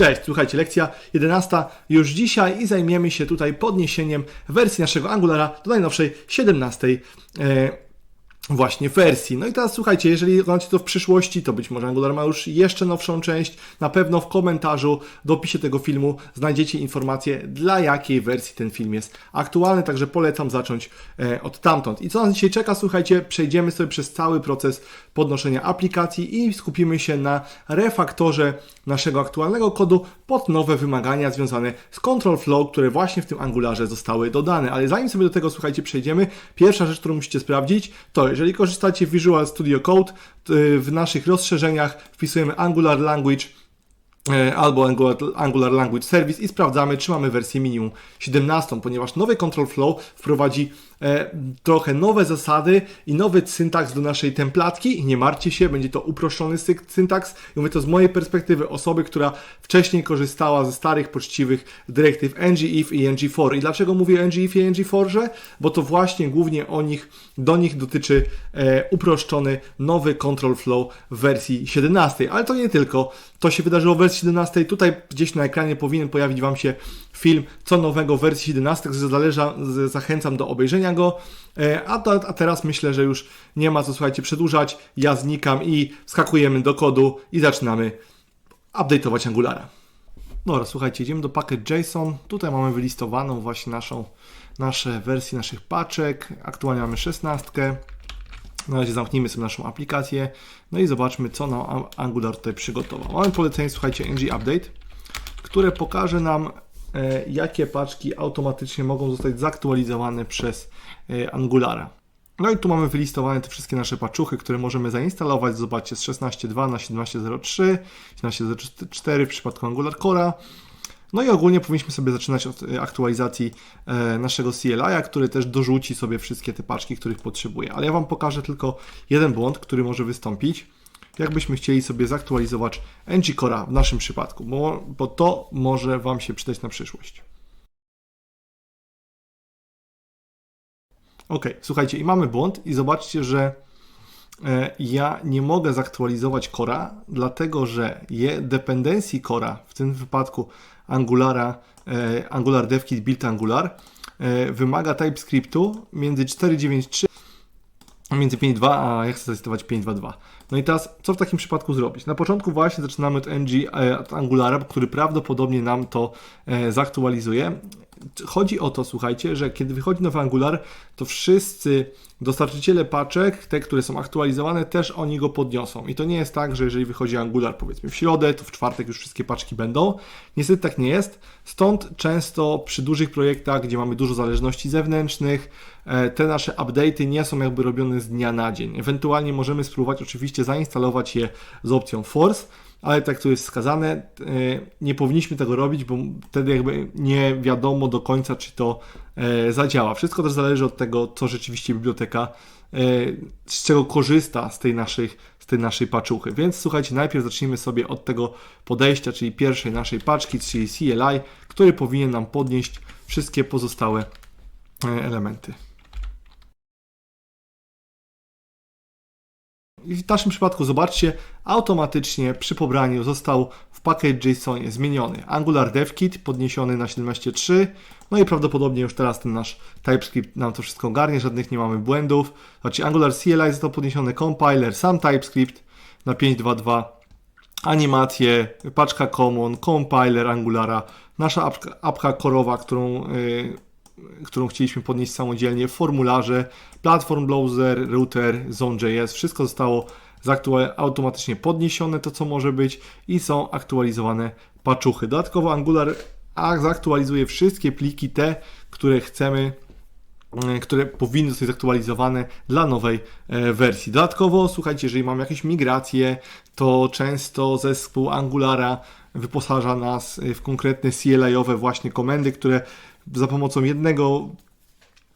Cześć, słuchajcie, lekcja 11 już dzisiaj i zajmiemy się tutaj podniesieniem wersji naszego Angulara do najnowszej 17 e, właśnie wersji. No i teraz słuchajcie, jeżeli oglądacie to w przyszłości, to być może Angular ma już jeszcze nowszą część. Na pewno w komentarzu do opisie tego filmu znajdziecie informację, dla jakiej wersji ten film jest aktualny, także polecam zacząć e, od tamtąd. I co nas dzisiaj czeka? Słuchajcie, przejdziemy sobie przez cały proces podnoszenia aplikacji i skupimy się na refaktorze naszego aktualnego kodu pod nowe wymagania związane z control flow, które właśnie w tym Angularze zostały dodane. Ale zanim sobie do tego, słuchajcie, przejdziemy, pierwsza rzecz, którą musicie sprawdzić, to jeżeli korzystacie w Visual Studio Code, y, w naszych rozszerzeniach wpisujemy Angular Language e, albo Angular, Angular Language Service i sprawdzamy, czy mamy wersję minimum 17, ponieważ nowy Control Flow wprowadzi e, trochę nowe zasady i nowy syntaks do naszej templatki nie martwcie się, będzie to uproszczony syntaks i mówię to z mojej perspektywy osoby, która wcześniej korzystała ze starych, poczciwych dyrektyw ngif i ng4. I dlaczego mówię ngif i ng4? Bo to właśnie głównie o nich, do nich dotyczy e, uproszczony nowy Control Flow w wersji 17. Ale to nie tylko. To się wydarzyło w wersji 17. Tutaj gdzieś na ekranie powinien pojawić Wam się film co nowego w wersji 17. Zależa, zachęcam do obejrzenia go. E, A, to, a teraz myślę, że już nie ma co, słuchajcie, przedłużać. Ja znikam i skakujemy do kodu i zaczynamy update'ować Angulara. Dobra, słuchajcie, idziemy do package.json. Tutaj mamy wylistowaną właśnie naszą, nasze wersje naszych paczek. Aktualnie mamy 16. Na razie zamknijmy sobie naszą aplikację. No i zobaczmy, co nam Am- Angular tutaj przygotował. Mamy polecenie, słuchajcie, ng update, które pokaże nam, jakie paczki automatycznie mogą zostać zaktualizowane przez e, Angulara. No i tu mamy wylistowane te wszystkie nasze paczuchy, które możemy zainstalować. Zobaczcie, z 16.2 na 17.03, 17.04 w przypadku Angular Core'a. No i ogólnie powinniśmy sobie zaczynać od e, aktualizacji e, naszego CLI, który też dorzuci sobie wszystkie te paczki, których potrzebuje. Ale ja Wam pokażę tylko jeden błąd, który może wystąpić, jakbyśmy chcieli sobie zaktualizować ng Core'a w naszym przypadku, bo, bo to może Wam się przydać na przyszłość. Ok, słuchajcie, i mamy błąd i zobaczcie, że e, ja nie mogę zaktualizować Cora, dlatego że je dependencji Cora, w tym wypadku Angulara, e, Angular DevKit Build Angular, e, wymaga TypeScriptu między 4.9.3 między 5.2 a ja chcę zastosować 5.2.2. No i teraz, co w takim przypadku zrobić? Na początku właśnie zaczynamy od ng, e, od Angulara, który prawdopodobnie nam to e, zaktualizuje. Chodzi o to, słuchajcie, że kiedy wychodzi nowy Angular, to wszyscy dostarczyciele paczek, te, które są aktualizowane, też oni go podniosą. I to nie jest tak, że jeżeli wychodzi Angular powiedzmy w środę, to w czwartek już wszystkie paczki będą. Niestety tak nie jest. Stąd często przy dużych projektach, gdzie mamy dużo zależności zewnętrznych, e, te nasze update'y nie są jakby robione z dnia na dzień. Ewentualnie możemy spróbować oczywiście zainstalować je z opcją force, ale tak to jest wskazane, e, nie powinniśmy tego robić, bo wtedy jakby nie wiadomo do końca, czy to e, zadziała. Wszystko też zależy od tego, co rzeczywiście biblioteka, e, z czego korzysta z tej, naszych, z tej naszej paczuchy. Więc słuchajcie, najpierw zacznijmy sobie od tego podejścia, czyli pierwszej naszej paczki, czyli CLI, który powinien nam podnieść wszystkie pozostałe elementy. I w naszym przypadku zobaczcie, automatycznie przy pobraniu został w package.jsonie zmieniony. Angular DevKit podniesiony na 17.3, no i prawdopodobnie już teraz ten nasz TypeScript nam to wszystko ogarnie, żadnych nie mamy błędów. Znaczy Angular CLI został podniesiony compiler, sam TypeScript na 5.2.2, animacje, paczka common, compiler Angulara, nasza apka, apka korowa, którą yy, którą chcieliśmy podnieść samodzielnie, formularze, platform browser, router, zone.js, wszystko zostało automatycznie podniesione, to co może być i są aktualizowane paczuchy. Dodatkowo Angular zaktualizuje wszystkie pliki te, które chcemy e, które powinny zostać zaktualizowane dla nowej e, wersji. Dodatkowo, słuchajcie, jeżeli mamy jakieś migracje, to często zespół Angulara wyposaża nas e, w konkretne CLI-owe właśnie komendy, które za pomocą jednego,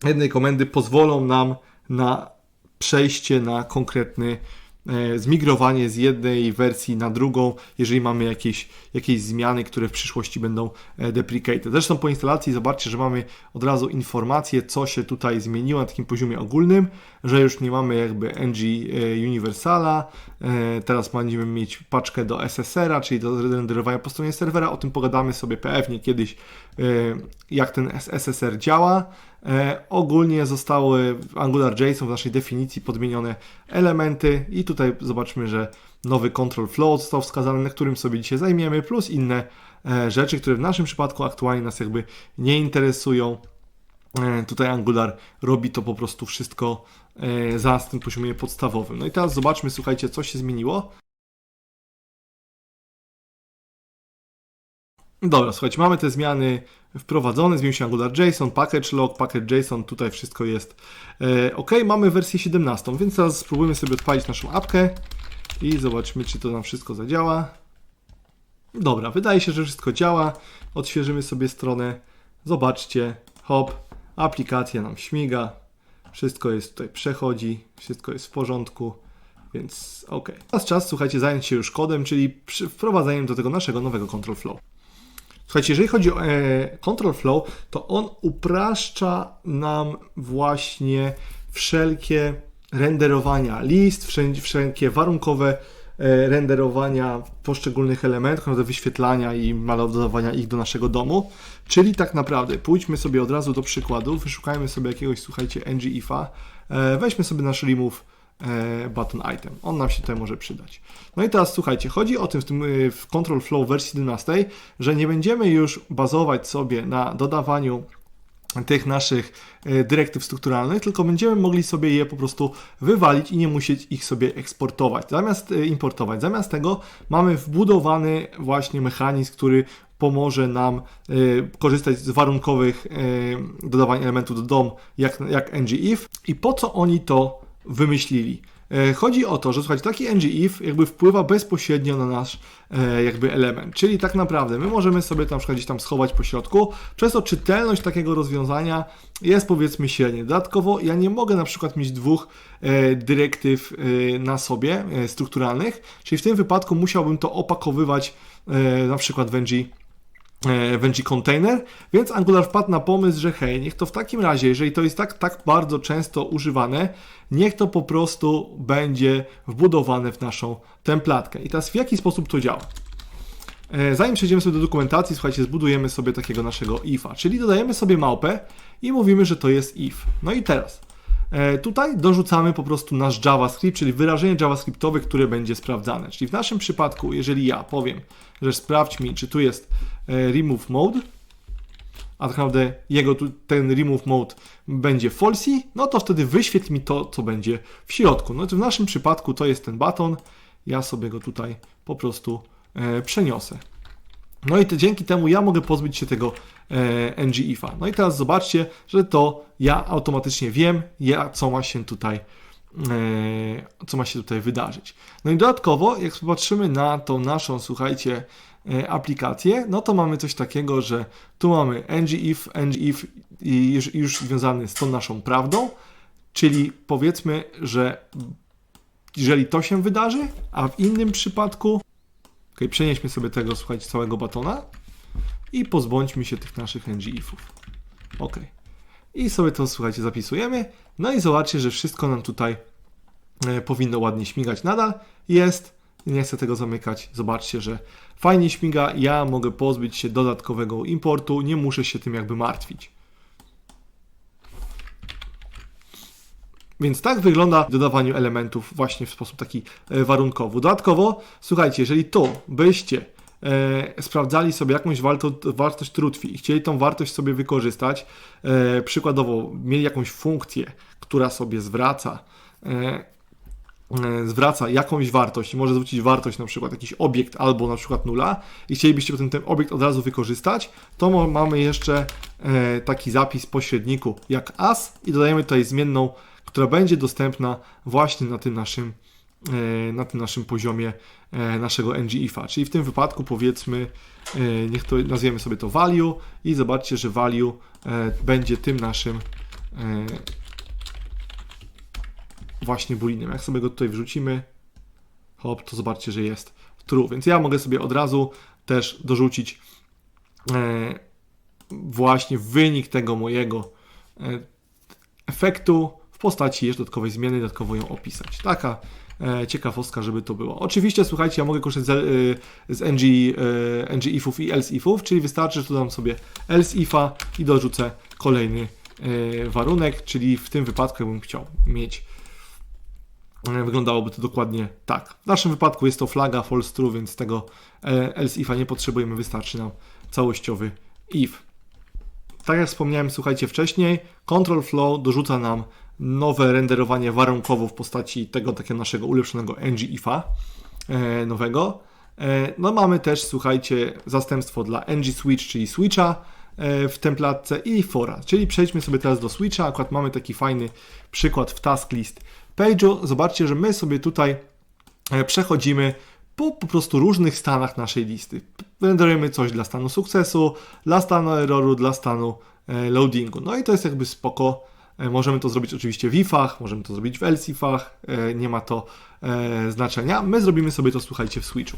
jednej komendy pozwolą nam na przejście na konkretny zmigrowanie z jednej wersji na drugą, jeżeli mamy jakieś, jakieś zmiany, które w przyszłości będą e, deprecated. Zresztą po instalacji zobaczcie, że mamy od razu informację, co się tutaj zmieniło na takim poziomie ogólnym, że już nie mamy jakby NG e, Universala, e, teraz będziemy mieć paczkę do SSR-a, czyli do renderowania po stronie serwera, o tym pogadamy sobie pewnie kiedyś, e, jak ten SSR działa. E, ogólnie zostały w AngularJSON w naszej definicji podmienione elementy i tutaj zobaczmy, że nowy control flow został wskazany, na którym sobie dzisiaj zajmiemy, plus inne e, rzeczy, które w naszym przypadku aktualnie nas jakby nie interesują. E, Tutaj Angular robi to po prostu wszystko za tym poziomie podstawowym. No i teraz zobaczmy, słuchajcie, co się zmieniło. Dobra, słuchajcie, mamy te zmiany wprowadzone, zmienił się AngularJSON, package log, package JSON, tutaj wszystko jest e, ok. Mamy wersję 17, więc teraz spróbujmy sobie odpalić naszą apkę i zobaczmy, czy to nam wszystko zadziała. Dobra, wydaje się, że wszystko działa. Odświeżymy sobie stronę. Zobaczcie, hop, aplikacja nam śmiga. Wszystko jest tutaj, przechodzi, wszystko jest w porządku, więc ok. Teraz czas, słuchajcie, zająć się już kodem, czyli wprowadzaniem do tego naszego nowego control flow. Słuchajcie, jeżeli chodzi o e, control flow, to on upraszcza nam właśnie wszelkie renderowania list, wszelkie warunkowe e, renderowania poszczególnych elementów, naprawdę wyświetlania i malowania ich do naszego domu. Czyli tak naprawdę pójdźmy sobie od razu do przykładu, wyszukajmy sobie jakiegoś, słuchajcie, ngIfa, e, weźmy sobie nasz remove button item. On nam się tutaj może przydać. No i teraz słuchajcie, chodzi o tym w, tym y, w Control Flow wersji 17, że nie będziemy już bazować sobie na dodawaniu tych naszych e, dyrektyw strukturalnych, tylko będziemy mogli sobie je po prostu wywalić i nie musieć ich sobie eksportować, zamiast e, importować. Zamiast tego mamy wbudowany właśnie mechanizm, który pomoże nam e, korzystać z warunkowych e, dodawań elementów do DOM, jak, jak ngIf. I po co oni to wymyślili? E, Chodzi o to, że słuchajcie, taki ngIf jakby wpływa bezpośrednio na nasz e, jakby element, czyli tak naprawdę my możemy sobie tam przykład gdzieś tam schować po środku, przez to czytelność takiego rozwiązania jest powiedzmy średnia. Dodatkowo ja nie mogę na przykład mieć dwóch e, dyrektyw e, na sobie e, strukturalnych, czyli w tym wypadku musiałbym to opakowywać e, na przykład w ng e, w ng Container, więc Angular wpadł na pomysł, że hej, niech to w takim razie, jeżeli to jest tak, tak bardzo często używane, niech to po prostu będzie wbudowane w naszą templatkę. I teraz w jaki sposób to działa? E, Zanim przejdziemy sobie do dokumentacji, słuchajcie, zbudujemy sobie takiego naszego ifa, czyli dodajemy sobie małpę i mówimy, że to jest if. No i teraz tutaj dorzucamy po prostu nasz JavaScript, czyli wyrażenie JavaScriptowe, które będzie sprawdzane. Czyli w naszym przypadku, jeżeli ja powiem, że sprawdź mi, czy tu jest e, remove mode, a tak naprawdę jego tu, ten remove mode będzie falsy, no to wtedy wyświetl mi to, co będzie w środku. No to w naszym przypadku to jest ten baton, ja sobie go tutaj po prostu e, przeniosę. No i te, dzięki temu ja mogę pozbyć się tego e, ngIfa. No i teraz zobaczcie, że to ja automatycznie wiem, ja, co ma się tutaj e, co ma się tutaj wydarzyć. No i dodatkowo, jak popatrzymy na tą naszą, słuchajcie, e, aplikację, no to mamy coś takiego, że tu mamy ngIf, ngIf już, już związany z tą naszą prawdą, czyli powiedzmy, że jeżeli to się wydarzy, a w innym przypadku Ok, przenieśmy sobie tego, słuchajcie, całego batona i pozbądźmy się tych naszych ngifów. Ok. I sobie to, słuchajcie, zapisujemy. No i zobaczcie, że wszystko nam tutaj e, powinno ładnie śmigać. Nadal jest. Nie chcę tego zamykać. Zobaczcie, że fajnie śmiga. Ja mogę pozbyć się dodatkowego importu. Nie muszę się tym jakby martwić. Więc tak wygląda dodawanie elementów właśnie w sposób taki e, warunkowy. Dodatkowo, słuchajcie, jeżeli tu byście e, sprawdzali sobie jakąś warto, wartość trutwi i chcieli tą wartość sobie wykorzystać, e, przykładowo mieli jakąś funkcję, która sobie zwraca e, e, zwraca jakąś wartość może zwrócić wartość na przykład jakiś obiekt albo na przykład nula i chcielibyście potem ten obiekt od razu wykorzystać, to mamy jeszcze e, taki zapis pośredniku jak as i dodajemy tutaj zmienną, która będzie dostępna właśnie na tym naszym e, na tym naszym poziomie e, naszego ngIfa, czyli w tym wypadku powiedzmy, e, niech to nazwiemy sobie to value i zobaczcie, że value będzie tym naszym właśnie boolinem. Jak sobie go tutaj wrzucimy, hop, to zobaczcie, że jest true. Więc ja mogę sobie od razu też dorzucić właśnie wynik tego mojego efektu w postaci jeszcze dodatkowej zmiany, dodatkowo ją opisać. Taka e, ciekawostka, żeby to było. Oczywiście, słuchajcie, ja mogę korzystać z, e, z ng, e, ng ifów i else ifów, czyli wystarczy, że dodam sobie else ifa i dorzucę kolejny warunek, czyli w tym wypadku jakbym chciał mieć wyglądałoby to dokładnie tak. W naszym wypadku jest to flaga false true, więc tego else ifa nie potrzebujemy, wystarczy nam całościowy if. Tak jak wspomniałem, słuchajcie wcześniej, control flow dorzuca nam nowe renderowanie warunkowo w postaci tego takiego naszego ulepszonego ng ifa e, nowego. E, no mamy też, słuchajcie, zastępstwo dla ng switch, czyli switcha e, w templatce i fora, czyli przejdźmy sobie teraz do switcha, akurat mamy taki fajny przykład w task list page'u. Zobaczcie, że my sobie tutaj przechodzimy po po prostu różnych stanach naszej listy. Renderujemy coś dla stanu sukcesu, dla stanu erroru, dla stanu loadingu. No i to jest jakby spoko. E, Możemy to zrobić oczywiście w ifach, możemy to zrobić w else ifach, e, nie ma to e, znaczenia. My zrobimy sobie to, słuchajcie, w switchu.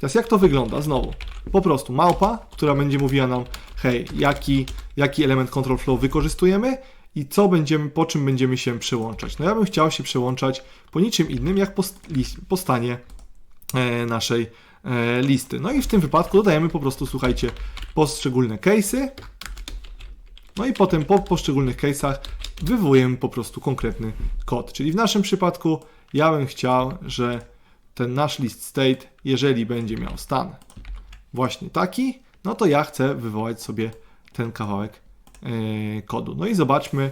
Teraz jak to wygląda? Znowu, po prostu małpa, która będzie mówiła nam, hej, jaki, jaki element control flow wykorzystujemy i co będziemy, po czym będziemy się przełączać. No ja bym chciał się przełączać po niczym innym, jak po, po stanie naszej listy. No i w tym wypadku dodajemy po prostu, słuchajcie, poszczególne case'y. No i potem po poszczególnych case'ach wywołujemy po prostu konkretny kod. Czyli w naszym przypadku ja bym chciał, że ten nasz list state, jeżeli będzie miał stan właśnie taki, no to ja chcę wywołać sobie ten kawałek e, kodu. No i zobaczmy,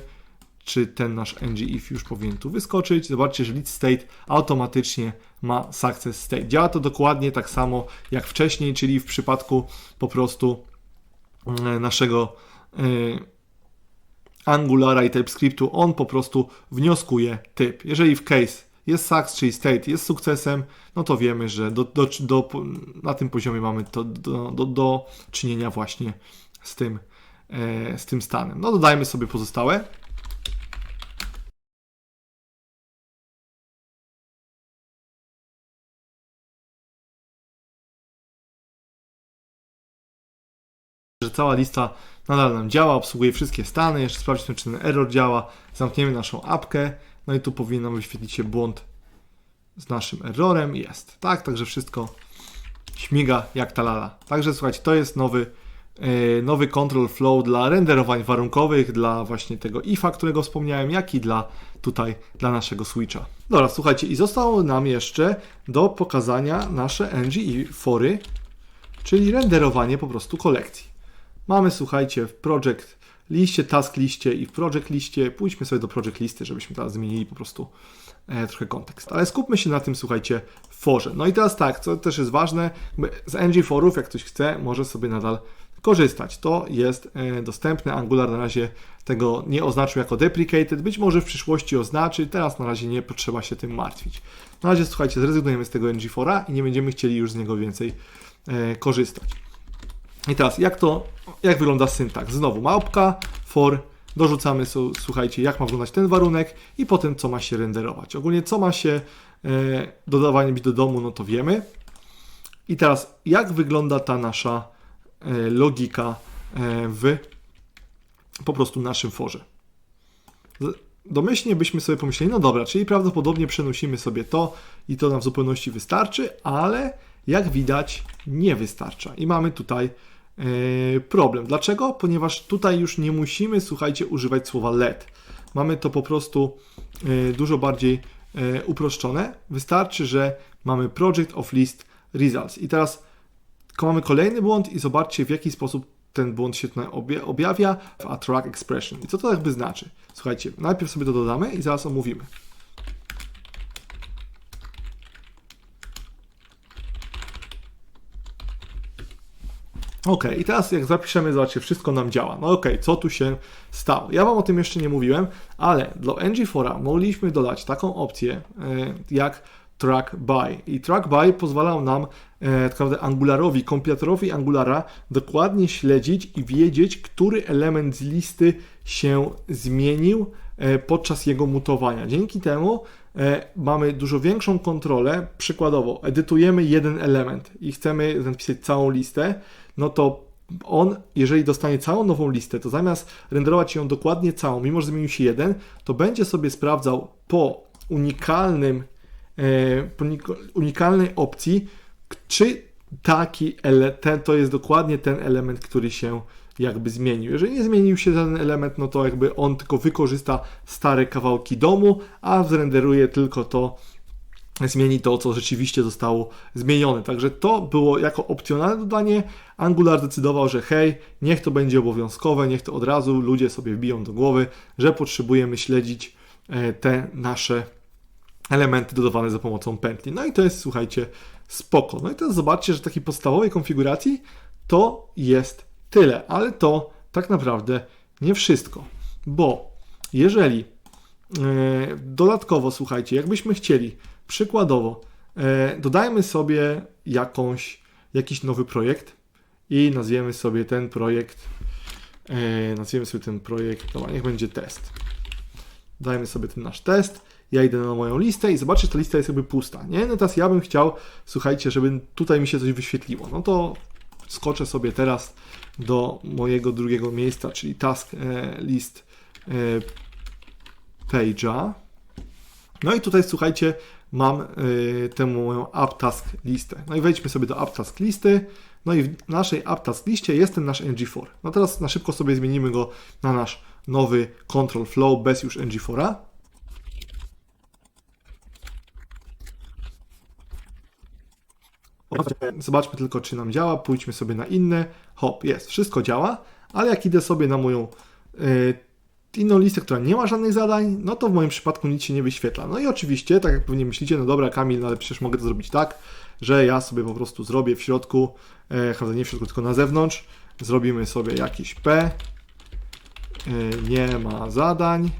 czy ten nasz ng if już powinien tu wyskoczyć. Zobaczcie, że list state automatycznie ma success state. Działa to dokładnie tak samo jak wcześniej, czyli w przypadku po prostu e, naszego e, Angulara i TypeScriptu, on po prostu wnioskuje typ. Jeżeli w case jest success, czyli state jest sukcesem, no to wiemy, że do, do, do, na tym poziomie mamy to do, do, do czynienia właśnie z tym, e, z tym stanem. No dodajmy sobie pozostałe. że cała lista nadal nam działa, obsługuje wszystkie stany, jeszcze sprawdźmy, czy ten error działa, zamkniemy naszą apkę, no i tu powinien nam wyświetlić się błąd z naszym errorem, jest, tak, także wszystko śmiga jak ta lala. Także słuchajcie, to jest nowy, e, nowy control flow dla renderowań warunkowych, dla właśnie tego ifa, którego wspomniałem, jak i dla tutaj, dla naszego switcha. Dobra, słuchajcie, i zostało nam jeszcze do pokazania nasze ng i fory, czyli renderowanie po prostu kolekcji. Mamy, słuchajcie, w project liście, task liście i w project liście. Pójdźmy sobie do project listy, żebyśmy teraz zmienili po prostu e, trochę kontekst. Ale skupmy się na tym, słuchajcie, forze. No i teraz tak, co też jest ważne, z ng forów, jak ktoś chce, może sobie nadal korzystać. To jest e, dostępne. Angular na razie tego nie oznaczył jako deprecated. Być może w przyszłości oznaczy. Teraz na razie nie potrzeba się tym martwić. Na razie, słuchajcie, zrezygnujemy z tego ng fora i nie będziemy chcieli już z niego więcej e, korzystać. I teraz, jak to, jak wygląda syntaks? Znowu małpka, for, dorzucamy, słuchajcie, jak ma wyglądać ten warunek i potem co ma się renderować. Ogólnie co ma się e, dodawanie do domu, no to wiemy. I teraz, jak wygląda ta nasza e, logika e, w po prostu naszym forze? Domyślnie byśmy sobie pomyśleli, no dobra, czyli prawdopodobnie przenosimy sobie to i to nam w zupełności wystarczy, ale jak widać nie wystarcza. I mamy tutaj problem. Dlaczego? Ponieważ tutaj już nie musimy, słuchajcie, używać słowa let. Mamy to po prostu e, dużo bardziej e, uproszczone. Wystarczy, że mamy project of list results. I teraz mamy kolejny błąd i zobaczcie w jaki sposób ten błąd się objawia w attract expression. I co to jakby znaczy? Słuchajcie, najpierw sobie to dodamy i zaraz omówimy. Ok, i teraz jak zapiszemy, zobaczcie, wszystko nam działa. No ok, co tu się stało? Ja Wam o tym jeszcze nie mówiłem, ale dla ng4 mogliśmy dodać taką opcję e, jak track by. I track by pozwalał nam e, tak naprawdę Angularowi, kompilatorowi Angulara dokładnie śledzić i wiedzieć, który element z listy się zmienił e, podczas jego mutowania. Dzięki temu mamy dużo większą kontrolę, przykładowo edytujemy jeden element i chcemy napisać całą listę, no to on, jeżeli dostanie całą nową listę, to zamiast renderować ją dokładnie całą, mimo że zmienił się jeden, to będzie sobie sprawdzał po unikalnym, e, po unik- unikalnej opcji, czy taki ten, to jest dokładnie ten element, który się jakby zmienił. Jeżeli nie zmienił się ten element, no to jakby on tylko wykorzysta stare kawałki domu, a zrenderuje tylko to, zmieni to, co rzeczywiście zostało zmienione. Także to było jako opcjonalne dodanie. Angular decydował, że hej, niech to będzie obowiązkowe, niech to od razu ludzie sobie wbiją do głowy, że potrzebujemy śledzić e, te nasze elementy dodawane za pomocą pętli. No i to jest, słuchajcie, spoko. No i teraz zobaczcie, że takiej podstawowej konfiguracji to jest tyle, ale to tak naprawdę nie wszystko, bo jeżeli e, dodatkowo, słuchajcie, jakbyśmy chcieli, przykładowo, e, dodajmy sobie jakąś, jakiś nowy projekt i nazwiemy sobie ten projekt, e, nazwiemy sobie ten projekt, dobra, niech będzie test. Dajmy sobie ten nasz test, ja idę na moją listę i zobaczcie, że ta lista jest jakby pusta, nie? No teraz ja bym chciał, słuchajcie, żeby tutaj mi się coś wyświetliło, no to skoczę sobie teraz do mojego drugiego miejsca, czyli task e, list page'a. No i tutaj słuchajcie, mam y, tę moją AppTask listę. No i wejdźmy sobie do AppTask listy. No i w naszej AppTask liście jest ten nasz ng4. No teraz na szybko sobie zmienimy go na nasz nowy control flow bez już ng4. Zobaczmy tylko, czy nam działa. Pójdźmy sobie na inne. Hop, jest, wszystko działa, ale jak idę sobie na moją y, inną listę, która nie ma żadnych zadań, no to w moim przypadku nic się nie wyświetla. No i oczywiście, tak jak pewnie myślicie, no dobra Kamil, no ale przecież mogę to zrobić tak, że ja sobie po prostu zrobię w środku, e, nie w środku, tylko na zewnątrz, zrobimy sobie jakiś P, e, nie ma zadań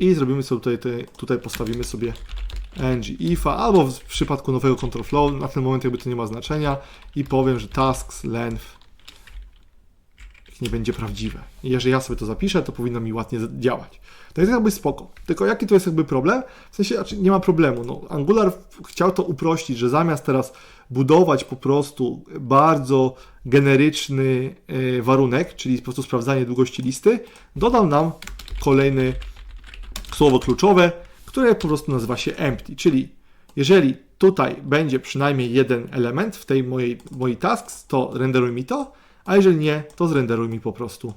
i zrobimy sobie tutaj, tutaj, tutaj postawimy sobie ng ifa, albo w przypadku nowego control flow, na ten moment jakby to nie ma znaczenia i powiem, że tasks length nie będzie prawdziwe. I jeżeli ja sobie to zapiszę, to powinno mi ładnie działać. To jest jakby spoko. Tylko jaki to jest jakby problem? W sensie znaczy nie ma problemu. No, Angular chciał to uprościć, że zamiast teraz budować po prostu bardzo generyczny e, warunek, czyli po prostu sprawdzanie długości listy, dodał nam kolejny słowo kluczowe, które po prostu nazywa się empty, czyli jeżeli tutaj będzie przynajmniej jeden element w tej mojej, mojej tasks, to renderuj mi to, a jeżeli nie, to zrenderuj mi po prostu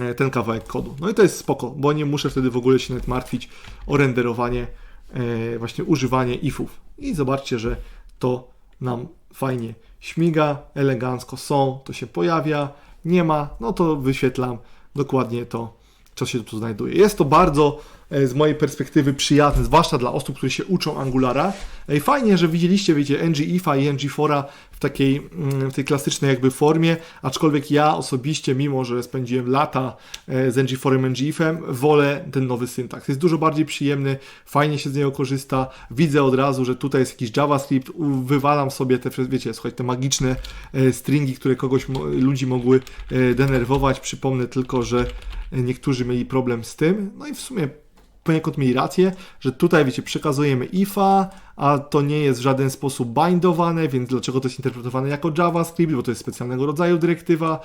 e, ten kawałek kodu. No i to jest spoko, bo nie muszę wtedy w ogóle się nawet martwić o renderowanie, e, właśnie używanie ifów. I zobaczcie, że to nam fajnie śmiga, elegancko są, to się pojawia, nie ma, no to wyświetlam dokładnie to, co się tu znajduje. Jest to bardzo z mojej perspektywy przyjazne, zwłaszcza dla osób, które się uczą Angulara. E, Fajnie, że widzieliście, wiecie, ng-ifa i ng-fora w takiej, mm, w tej klasycznej jakby formie, aczkolwiek ja osobiście, mimo że spędziłem lata e, z ng-forem, ng-ifem, wolę ten nowy syntaks. Jest dużo bardziej przyjemny, fajnie się z niego korzysta, widzę od razu, że tutaj jest jakiś JavaScript, wywalam sobie te, wiecie, słuchaj, te magiczne e, stringi, które kogoś, ludzi mogły e, denerwować. Przypomnę tylko, że niektórzy mieli problem z tym, no i w sumie poniekąd mieli rację, że tutaj, wiecie, przekazujemy ifa, a to nie jest w żaden sposób bindowane, więc dlaczego to jest interpretowane jako JavaScript, bo to jest specjalnego rodzaju dyrektywa,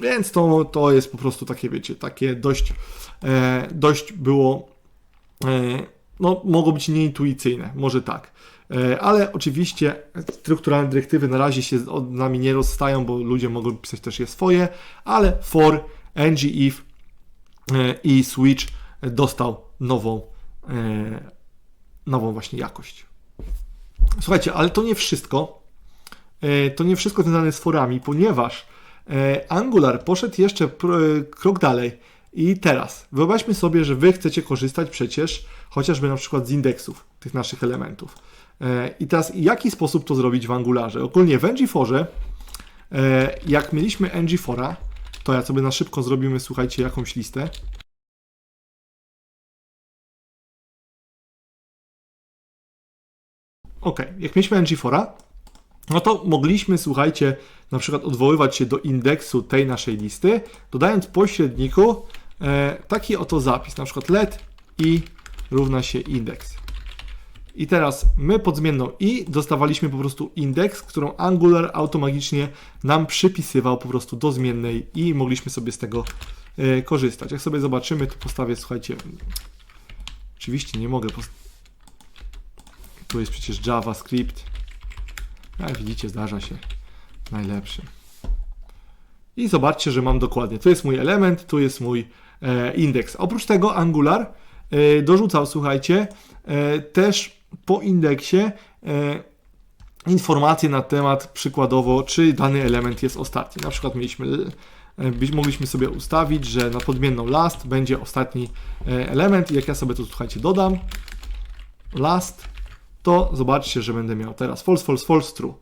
więc to, to jest po prostu takie, wiecie, takie dość, e, dość było, e, no, mogło być nieintuicyjne, może tak. E, Ale oczywiście strukturalne dyrektywy na razie się od nami nie rozstają, bo ludzie mogą pisać też je swoje, ale for, ng, if e, i switch dostał nową, e, nową właśnie jakość. Słuchajcie, ale to nie wszystko. E, To nie wszystko związane z forami, ponieważ e, Angular poszedł jeszcze krok dalej. I teraz wyobraźmy sobie, że Wy chcecie korzystać przecież chociażby na przykład z indeksów tych naszych elementów. I teraz jaki sposób to zrobić w Angularze? Ogólnie w ng4, e, jak mieliśmy ng4, to ja sobie na szybko zrobimy, słuchajcie, jakąś listę. Ok, jak mieliśmy ng4, no to mogliśmy, słuchajcie, na przykład odwoływać się do indeksu tej naszej listy, dodając pośredniku e, taki oto zapis, na przykład let i równa się indeks. I teraz my pod zmienną i dostawaliśmy po prostu indeks, którą Angular automatycznie nam przypisywał po prostu do zmiennej i mogliśmy sobie z tego e, korzystać. Jak sobie zobaczymy, to postawię, słuchajcie, oczywiście nie mogę, tu jest przecież JavaScript. Jak widzicie, zdarza się najlepszy. I zobaczcie, że mam dokładnie. Tu jest mój element, tu jest mój e, indeks. Oprócz tego Angular e, dorzucał, słuchajcie, e, też po indeksie e, informacje na temat przykładowo, czy dany element jest ostatni. Na przykład mieliśmy, e, mogliśmy sobie ustawić, że na podmienną last będzie ostatni e, element i jak ja sobie to, słuchajcie, dodam last, to zobaczcie, że będę miał teraz false, false, false, true.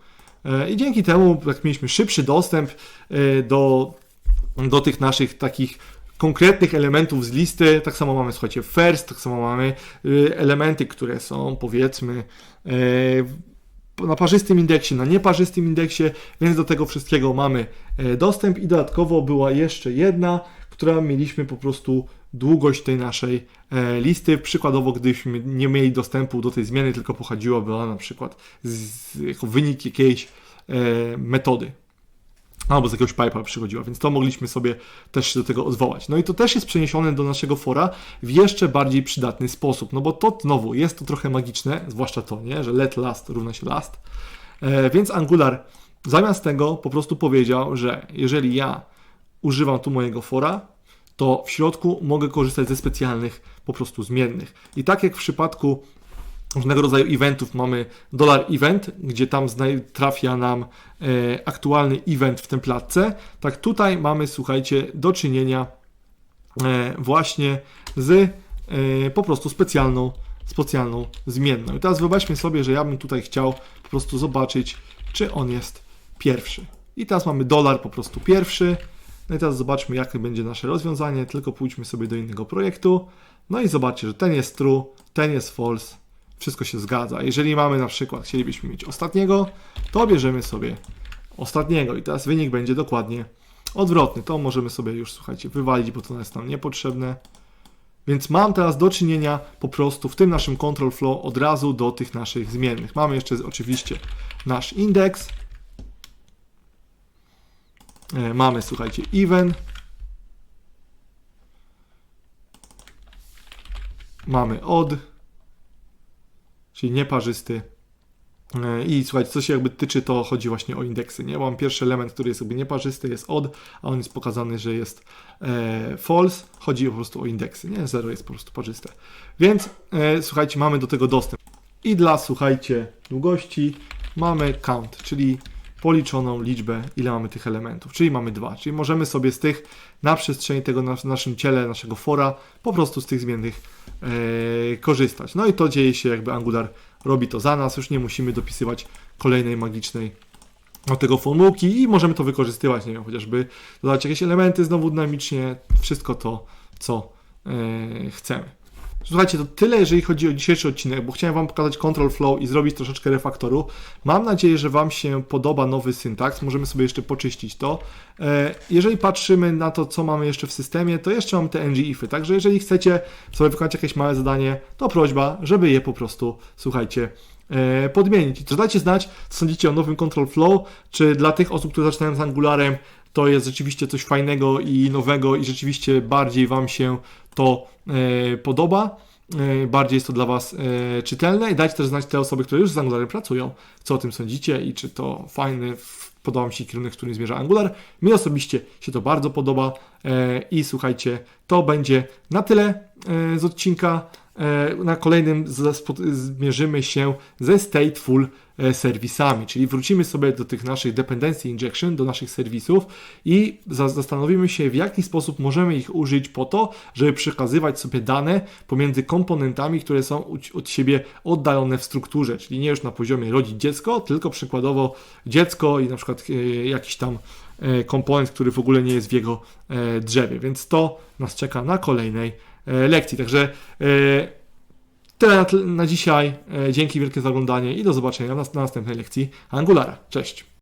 E, I dzięki temu, jak mieliśmy szybszy dostęp e, do, do tych naszych takich konkretnych elementów z listy, tak samo mamy, słuchajcie, first, tak samo mamy y, elementy, które są powiedzmy e, na parzystym indeksie, na nieparzystym indeksie, więc do tego wszystkiego mamy e, dostęp i dodatkowo była jeszcze jedna, która mieliśmy po prostu długość tej naszej e, listy. Przykładowo, gdybyśmy nie mieli dostępu do tej zmiany, tylko pochodziłaby ona na przykład z, jako wynik jakiejś e, metody. Albo z jakiegoś pipe'a przychodziła, więc to mogliśmy sobie też do tego odwołać. No i to też jest przeniesione do naszego fora w jeszcze bardziej przydatny sposób, no bo to znowu jest to trochę magiczne, zwłaszcza to, nie, że let last równa się last, e, więc Angular zamiast tego po prostu powiedział, że jeżeli ja używam tu mojego fora, to w środku mogę korzystać ze specjalnych po prostu zmiennych. I tak jak w przypadku różnego rodzaju eventów mamy dollar event, gdzie tam trafia nam e, aktualny event w templatce, tak tutaj mamy, słuchajcie, do czynienia e, właśnie z e, po prostu specjalną, specjalną zmienną. I teraz wyobraźmy sobie, że ja bym tutaj chciał po prostu zobaczyć, czy on jest pierwszy. I teraz mamy dolar po prostu pierwszy. No i teraz zobaczmy, jakie będzie nasze rozwiązanie. Tylko pójdźmy sobie do innego projektu. No i zobaczcie, że ten jest true, ten jest false. Wszystko się zgadza. Jeżeli mamy na przykład, chcielibyśmy mieć ostatniego, to bierzemy sobie ostatniego. I teraz wynik będzie dokładnie odwrotny. To możemy sobie już, słuchajcie, wywalić, bo to jest nam niepotrzebne. Więc mam teraz do czynienia po prostu w tym naszym control flow od razu do tych naszych zmiennych. Mamy jeszcze oczywiście nasz indeks. E, Mamy, słuchajcie, even. Mamy odd, czyli nieparzysty. E, I słuchajcie, co się jakby tyczy, to chodzi właśnie o indeksy. Nie? Mam pierwszy element, który jest jakby nieparzysty, jest odd, a on jest pokazany, że jest e, false. Chodzi po prostu o indeksy. Nie, zero jest po prostu parzyste. Więc e, słuchajcie, mamy do tego dostęp. I dla, słuchajcie, długości mamy count, czyli policzoną liczbę, ile mamy tych elementów, czyli mamy dwa. Czyli możemy sobie z tych na przestrzeni tego na naszym ciele, naszego fora, po prostu z tych zmiennych e, korzystać. No i to dzieje się jakby Angular robi to za nas, już nie musimy dopisywać kolejnej magicznej do tego formułki i możemy to wykorzystywać, nie wiem, chociażby dodać jakieś elementy znowu dynamicznie, wszystko to, co e, chcemy. Słuchajcie, to tyle, jeżeli chodzi o dzisiejszy odcinek, bo chciałem Wam pokazać control flow i zrobić troszeczkę refaktoru. Mam nadzieję, że Wam się podoba nowy syntaks. Możemy sobie jeszcze poczyścić to. E, Jeżeli patrzymy na to, co mamy jeszcze w systemie, to jeszcze mamy te ngify. Także jeżeli chcecie sobie wykonać jakieś małe zadanie, to prośba, żeby je po prostu, słuchajcie, e, podmienić. To dajcie znać, co sądzicie o nowym Control Flow, czy dla tych osób, które zaczynają z Angularem, to jest rzeczywiście coś fajnego i nowego i rzeczywiście bardziej Wam się to e, podoba, e, bardziej jest to dla Was e, czytelne i dajcie też znać te osoby, które już z Angularem pracują, co o tym sądzicie i czy to fajny, podoba mi się kierunek, w którym zmierza Angular. Mi osobiście się to bardzo podoba i słuchajcie, to będzie na tyle z odcinka. E, Na kolejnym zmierzymy się ze stateful e, serwisami, czyli wrócimy sobie do tych naszych dependency injection, do naszych serwisów i za- zastanowimy się, w jaki sposób możemy ich użyć po to, żeby przekazywać sobie dane pomiędzy komponentami, które są od siebie oddalone w strukturze, czyli nie już na poziomie rodzic dziecko, tylko przykładowo dziecko i na przykład e, jakiś tam komponent, który w ogóle nie jest w jego drzewie, więc to nas czeka na kolejnej lekcji. Także e, tyle na, na dzisiaj. E, Dzięki wielkie za oglądanie i do zobaczenia na, na następnej lekcji Angulara. Cześć!